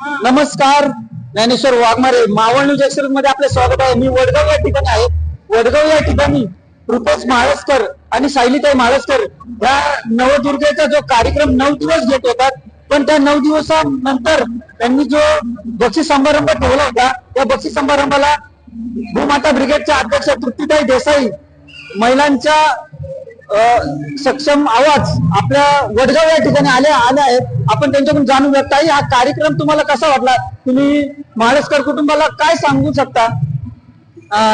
नमस्कार Dnyaneshwar Waghmare. Maval news express मध्ये आपले स्वागत आहे. मी वडगाव या ठिकाणी आहे. वडगाव या ठिकाणी रुपेश माळसकर आणि सायलीताई माळसकर या नवदुर्गेचा जो कार्यक्रम नऊ दिवस घेत होतात पण त्या नऊ दिवसानंतर त्यांनी जो बक्षीस समारंभ ठेवला होता त्या बक्षीस समारंभाला भूमाता ब्रिगेडच्या अध्यक्ष तृप्तीताई देसाई महिलांच्या सक्षम आवाज आपल्या वडगाव या ठिकाणी आले आले आहेत. आपण त्यांच्याकडून जाणून घेत ताई हा कार्यक्रम तुम्हाला कसा वाटला? तुम्ही महाराष्ट्र कुटुंबाला काय सांगू शकता?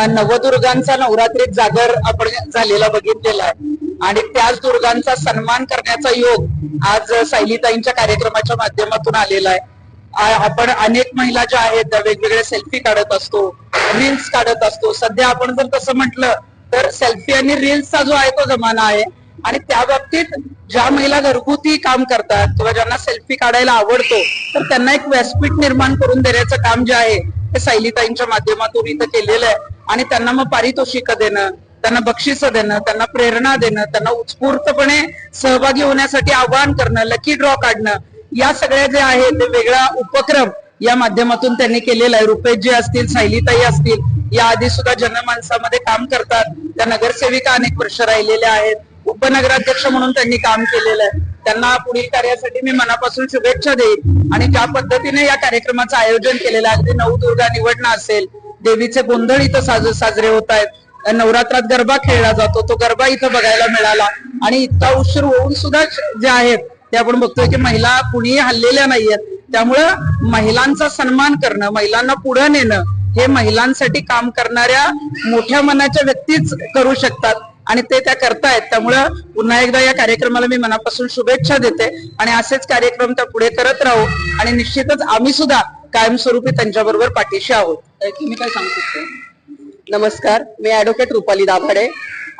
नवदुर्गांचा नवरात्रीत जागर आपण झालेला बघितलेला आहे. आणि त्याच दुर्गांचा सन्मान करण्याचा योग आज सायलीताईंच्या कार्यक्रमाच्या माध्यमातून आलेला आहे. आपण अनेक महिला ज्या आहेत त्या वेगवेगळे सेल्फी काढत असतो रील्स काढत असतो. सध्या आपण जर तसं म्हटलं तर सेल्फी आणि रील्सचा जो आहे तो जमाना आहे. आणि त्या बाबतीत ज्या महिला घरगुती काम करतात किंवा ज्यांना सेल्फी काढायला आवडतो तर त्यांना एक व्यासपीठ निर्माण करून देण्याचं काम जे आहे ते सायलीताईंच्या माध्यमातून इथं केलेलं आहे. आणि त्यांना मग पारितोषिक देणं त्यांना बक्षिसं देणं त्यांना प्रेरणा देणं त्यांना उत्स्फूर्तपणे सहभागी होण्यासाठी आवाहन करणं लकी ड्रॉ काढणं या सगळ्या जे आहे ते वेगळा उपक्रम या माध्यमातून त्यांनी केलेला आहे. रुपेश जे असतील सायलीताई असतील या आधी सुद्धा जनमानसामध्ये काम करतात त्या नगरसेविका अनेक वर्ष राहिलेल्या आहेत. उपनगराध्यक्ष म्हणून त्यांनी काम केलेलं आहे. त्यांना पुढील कार्यासाठी मी मनापासून शुभेच्छा देईन. आणि ज्या पद्धतीने या कार्यक्रमाचं आयोजन केलेलं आहे अगदी नवदुर्गा निवडणं असेल देवीचे गोंधळ इथं साज साजरे होत आहेत. नवरात्रात गरबा खेळला जातो तो गरबा इथं बघायला मिळाला. आणि इतका उशीर होऊन सुद्धा जे आहेत ते आपण बघतोय की महिला कुणीही हल्लेल्या नाहीयेत. त्यामुळं महिलांचा सन्मान करणं महिलांना पुढे नेणं हे महिलांसाठी काम करणाऱ्या मोठ्या मनाच्या व्यक्तीच करू शकतात आणि ते त्या करतायत. त्यामुळं पुन्हा एकदा या कार्यक्रमाला मी मनापासून शुभेच्छा देते आणि असेच कार्यक्रम त्या पुढे करत राहू आणि निश्चितच आम्ही सुद्धा कायमस्वरूपी त्यांच्याबरोबर पाठीशी आहोत. मी काय सांगू शकतो? नमस्कार मी ऍडव्होकेट रुपाली दाभाडे.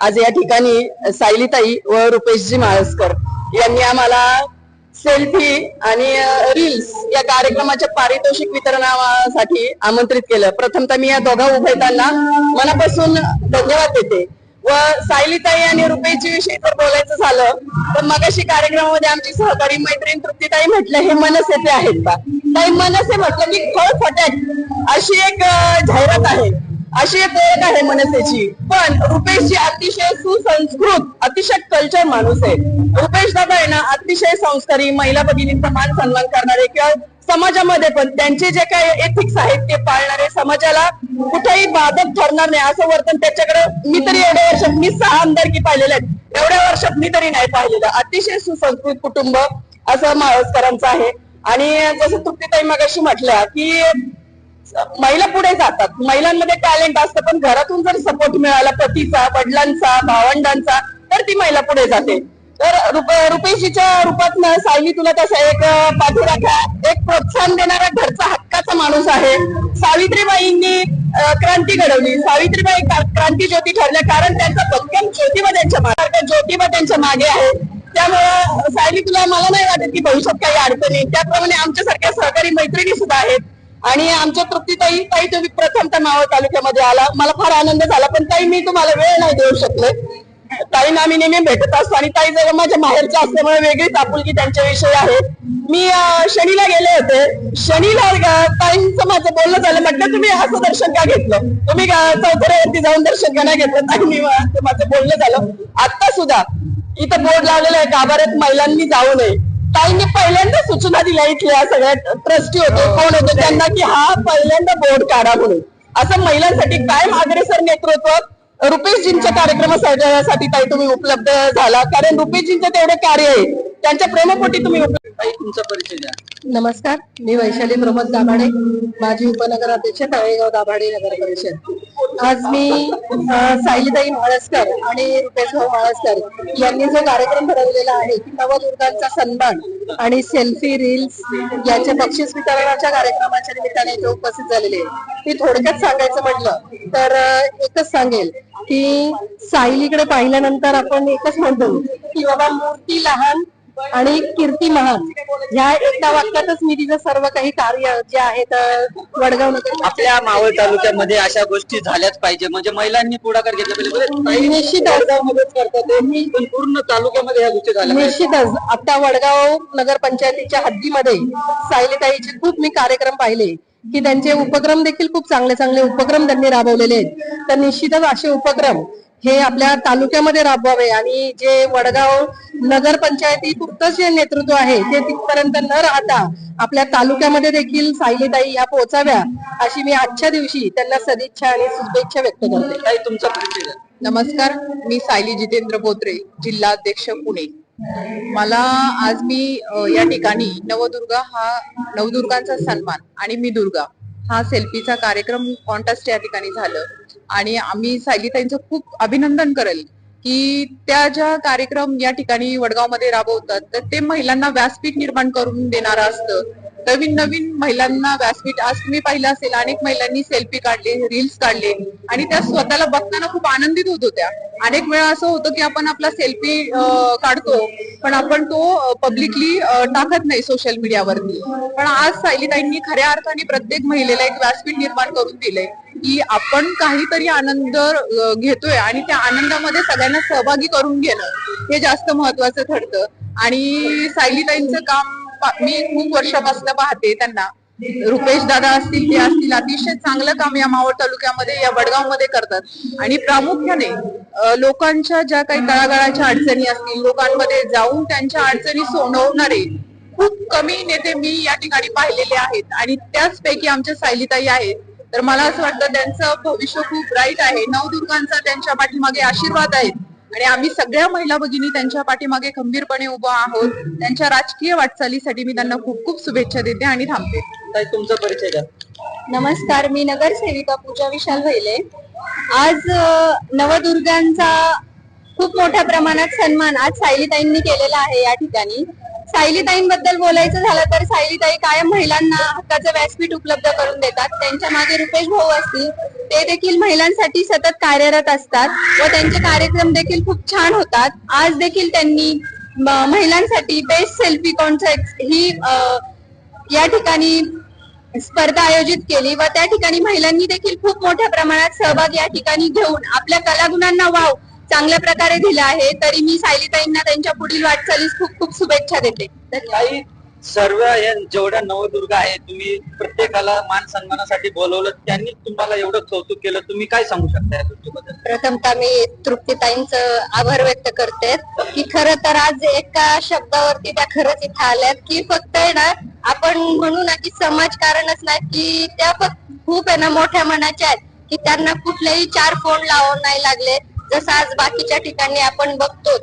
आज या ठिकाणी सायलीताई व रुपेशजी माळसकर यांनी आम्हाला सेल्फी आणि रील्स या कार्यक्रमाच्या पारितोषिक वितरणासाठी आमंत्रित केलं. प्रथमतः मी या दोघा उभयतांना मनापासून धन्यवाद देते. व सायलीताई आणि रुपेची विषयी जर बोलायचं झालं तर मगाशी कार्यक्रमामध्ये आमची सहकारी मैत्रीण तृप्तीताई म्हटलं हे मनसेचे आहेत का? ताई मनसे म्हटलं की खळ फटाक अशी एक जाहिरात आहे. अशी एक ओळख आहे मनसेची. पण रुपेशजी अतिशय सुसंस्कृत अतिशय कल्चर माणूस आहे. रुपेश दादा आहे ना अतिशय संस्कारी महिला भगिनींचा मान सन्मान करणारे किंवा समाजामध्ये पण त्यांचे जे काही एथिक्स आहेत ते पाळणारे समाजाला कुठेही बाधक ठरणार नाही. असं वर्तन त्याच्याकडे मी तरी एवढ्या वर्षात मी सहा आमदारकी पाहिलेले आहेत. एवढ्या वर्षात मी तरी नाही पाहिलेलं. अतिशय सुसंस्कृत कुटुंब असं माळसकरांचं आहे. आणि जसं तृप्तीताई मगाशी म्हटल्या की महिला पुढे जातात. महिलांमध्ये टॅलेंट असतं पण घरातून जर सपोर्ट मिळाला पतीचा वडिलांचा भावंडांचा तर ती महिला पुढे जाते. तर रुप रुपेशीच्या रूपात ना सायली तुला तसा एक पाठीराखा एक प्रोत्साहन देणारा घरचा हक्काचा माणूस आहे. सावित्रीबाईंनी क्रांती घडवली. सावित्रीबाई क्रांती ज्योती ठरल्या कारण त्यांचा भक्कम ज्योतिबा त्यांच्या मागे ज्योतिबा त्यांच्या मागे आहे. त्यामुळं सायली तुला मला नाही वाटत की भविष्यात काही अडचणी त्याप्रमाणे आमच्यासारख्या सहकारी मैत्रिणी सुद्धा आहेत. आणि आमच्या तृप्तीताई ताई तुम्ही प्रथमतः मावळ तालुक्यामध्ये आला. मला फार आनंद झाला पण ताई मी तुम्हाला वेळ नाही देऊ शकले. ताईंना आम्ही नेहमी भेटत असतो आणि ताई जरा माझ्या माहेरच्या असल्यामुळे वेगळीच आपुलकी त्यांच्याविषयी आहे. मी शनीला गेले होते. शनीला ताईंचं माझं बोलणं झालं म्हटलं तुम्ही असं दर्शन का घेतलं? तुम्ही का चौथऱ्यावरती जाऊन दर्शन का नाही घेतलं? ताई मी माझं बोलणं झालं. आता सुद्धा इथं बोर्ड लावलेलं आहे गाभाऱ्यात महिलांनी जाऊ नये. ताईंनी पहिल्यांदा सूचना दिल्या इथल्या सगळ्या ट्रस्टी होते कोण होते त्यांना की हा पहिल्यांदा बोर्ड काढा म्हणून. असं महिलांसाठी कायम अग्रेसर नेतृत्व रुपेशजींच्या कार्यक्रमासाठी ताई तुम्ही उपलब्ध झाला कारण रुपेशजींचं तेवढं कार्य आहे. त्यांच्या प्रेमपोटी तुम्ही तुमचा परिचय द्या. नमस्कार मी वैशाली प्रमोद दाभाडे माजी उपनगराध्यक्ष तळेगाव दाभाडे नगर परिषद. आज मी साईलीताई सायलीताई म्हाळसकर आणि रुपेश भाऊ म्हाळसकर यांनी जो कार्यक्रम ठरवलेला आहे की नवदुर्गांचा सन्मान आणि सेल्फी रील्स याच्या बक्षीस वितरणाच्या कार्यक्रमाच्या निमित्ताने इथे उपस्थित झालेले मी थोडक्यात सांगायचं म्हटलं तर एकच सांगेल की सायलीकडे पाहिल्यानंतर आपण एकच म्हणतो की बाबा मूर्ती लहान आणि कीर्ती महान. ह्या एका वाक्यातच मी तिचं सर्व काही कार्य जे आहे तर वडगाव नगर आपल्या मावळ तालुक्यामध्ये अशा गोष्टी झाल्याच पाहिजे. म्हणजे महिलांनी पुढाकार घेतला पाहिजे. म्हणजे निश्चितच. मदत करतात पूर्ण तालुक्यामध्ये ह्या गोष्टी झाल्या. निश्चितच. आता वडगाव नगरपंचायतीच्या हद्दीमध्ये सायलीताईचे खूप मी कार्यक्रम पाहिले की त्यांचे उपक्रम देखील खूप चांगले चांगले उपक्रम त्यांनी राबवलेले आहेत. तर निश्चितच असे उपक्रम हे आपल्या तालुक्यामध्ये राबवावे आणि जे वडगाव नगरपंचायती पुरतं जे नेतृत्व आहे ते तिथपर्यंत न राहता आपल्या तालुक्यामध्ये देखील सायलीताई ह्या पोहोचाव्या अशी मी आजच्या दिवशी त्यांना सदिच्छा आणि शुभेच्छा व्यक्त करते. ताई तुमचा. नमस्कार मी सायली जितेंद्र बोत्रे जिल्हाध्यक्ष पुणे. मला आज मी या ठिकाणी नवदुर्गा हा नवदुर्गांचा सन्मान आणि मी दुर्गा. हा सेल्फीचा कार्यक्रम कॉन्टेस्ट या ठिकाणी झालं. आणि आम्ही सायलीताईंचं खूप अभिनंदन करेल की त्या ज्या कार्यक्रम या ठिकाणी वडगावमध्ये राबवतात तर ते महिलांना व्यासपीठ निर्माण करून देणार असतं. नवीन नवीन महिलांना व्यासपीठ आज तुम्ही पाहिलं असेल अनेक महिलांनी सेल्फी काढले रील्स काढले आणि त्या स्वतःला बघताना खूप आनंदित होत होत्या. अनेक वेळा असं होतं की आपण आपला सेल्फी काढतो पण आपण तो पब्लिकली टाकत नाही सोशल मीडियावरती पण आज सायलीताईंनी खऱ्या अर्थाने प्रत्येक महिलेला एक व्यासपीठ निर्माण करून दिलंय की आपण काहीतरी आनंद घेतोय आणि त्या आनंदामध्ये सगळ्यांना सहभागी करून घेणं हे जास्त महत्वाचं ठरतं. आणि सायलीताईंचं काम मी खूप वर्षापासून पाहते त्यांना. रुपेश दादा असतील ते असतील अतिशय चांगलं काम या मावळ तालुक्यामध्ये या वडगावमध्ये करतात. आणि प्रामुख्याने लोकांच्या ज्या काही तळागाळाच्या अडचणी असतील लोकांमध्ये जाऊन त्यांच्या अडचणी सोडवणारे खूप कमी नेते मी या ठिकाणी पाहिलेले आहेत. आणि त्याचपैकी आमच्या सायलीताई आहेत. तर मला असं वाटतं त्यांचं भविष्य खूप ब्राईट आहे. नवदुर्गांचा त्यांच्या पाठीमागे आशीर्वाद आहेत. आणि आम्ही सगळ्या महिला भगिनी त्यांच्या पाठीमागे खंबीरपणे उभा आहोत. त्यांच्या राजकीय वाटचालीसाठी मी त्यांना खूप खूप शुभेच्छा देते आणि थांबते. ताई तुमचा परिचय द्या. नमस्कार मी नगरसेविका पूजा विशाल भैले आज अ, नवदुर्गांचा खूप मोठ्या प्रमाणात सन्मान आज सायलीताईंनी केलेला आहे या ठिकाणी. सायलीताईंबद्दल बोलायचं झालं तर सायलीताई कायम महिलांना हक्काचं व्यासपीठ उपलब्ध करून देतात. त्यांच्या मागे रुपेश भाऊ असतील ते देखील महिलांसाठी सतत कार्यरत असतात व त्यांचे कार्यक्रम देखील खूप छान होतात. आज देखील त्यांनी महिलांसाठी बेस्ट सेल्फी कॉन्सेप्ट ही या ठिकाणी स्पर्धा आयोजित केली व त्या ठिकाणी महिलांनी देखील खूप मोठ्या प्रमाणात सहभाग या ठिकाणी घेऊन आपल्या कलागुणांना वाव चांगल्या प्रकारे दिला आहे. तरी मी सायलीताईंना त्यांच्या पुढील वाटचालीस खूप खूप शुभेच्छा देते. धन्यवाद. ताई सर्व या जेवढ्या नवदुर्गा आहेत तुम्ही प्रत्येकाला मान सन्मानासाठी बोलवलं त्यांनी तुम्हाला एवढं कौतुक केलं. तुम्ही काय सांगू शकता या गोष्टीबद्दल? प्रथमतः मी तृप्तीताईंचं आभार व्यक्त करते की खरं तर आज एका शब्दावरती त्या खरंच इथं आल्यात की फक्त आहे ना आपण म्हणू ना की समाजकारणच नाही की त्या फक्त खूप आहे ना मोठ्या मनाच्या आहेत की त्यांना कुठलेही चार फोन लावून नाही लागले. जसं आज बाकीच्या ठिकाणी आपण बघतो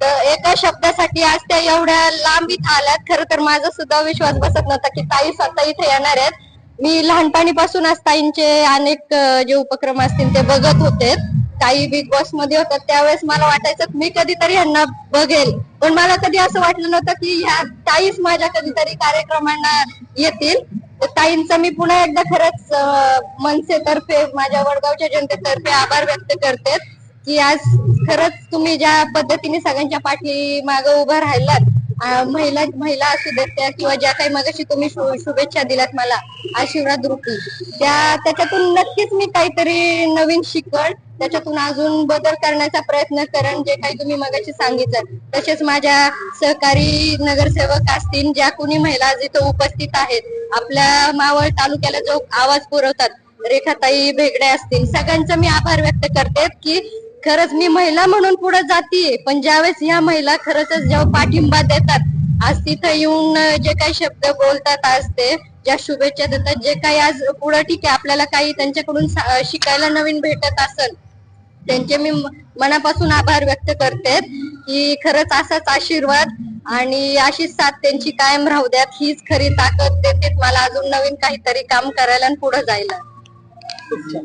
तर एका शब्दासाठी आज त्या एवढ्या लांब इथं आल्यात खरं तर माझा सुद्धा विश्वास बसत नव्हता की ताई स्वतः इथे येणार आहेत. मी लहानपणीपासूनच ताईंचे अनेक जे उपक्रम असतील ते बघत होते. ताई बिग बॉसमध्ये होतात त्यावेळेस मला वाटायचं मी कधीतरी यांना बघेल. पण मला कधी असं वाटलं नव्हतं की ह्या ताईच माझ्या कधीतरी कार्यक्रमांना येतील. तर ताईंचा मी पुन्हा एकदा खरंच मनसे मनसेतर्फे माझ्या वडगावच्या जनतेतर्फे आभार व्यक्त करते. की आज खरंच तुम्ही ज्या पद्धतीने सगळ्यांच्या पाठी माग उभं राहिलात महिला महिला असू देत त्या किंवा ज्या काही मगाशी तुम्ही शुभेच्छा दिल्यात मला आशीर्वाद रूपी त्या त्याच्यातून नक्कीच मी काहीतरी नवीन शिकवण त्याच्यातून अजून बदल करण्याचा प्रयत्न करेन जे काही तुम्ही मगाशी सांगितलं. तसेच माझ्या सहकारी नगरसेवक असतील ज्या कोणी महिला आज इथं उपस्थित आहेत आपल्या मावळ तालुक्याला जो आवाज पुरवतात रेखाताई भेगडे असतील सगळ्यांचा मी आभार व्यक्त करते की खरंच मी महिला म्हणून पुढे जाते पण ज्यावेळेस ह्या महिला खरंच जेव्हा पाठिंबा देतात आज तिथं येऊन जे काही शब्द बोलतात आज ते ज्या शुभेच्छा देतात जे काही आज पुढे ठीक आहे आपल्याला काही त्यांच्याकडून शिकायला नवीन भेटत असेल त्यांचे मी मनापासून आभार व्यक्त करते की खरंच असाच आशीर्वाद आणि अशीच साथ त्यांची कायम राहू द्यात हीच खरी ताकद देते मला अजून नवीन काहीतरी काम करायला आणि पुढे जायला. खूप छान.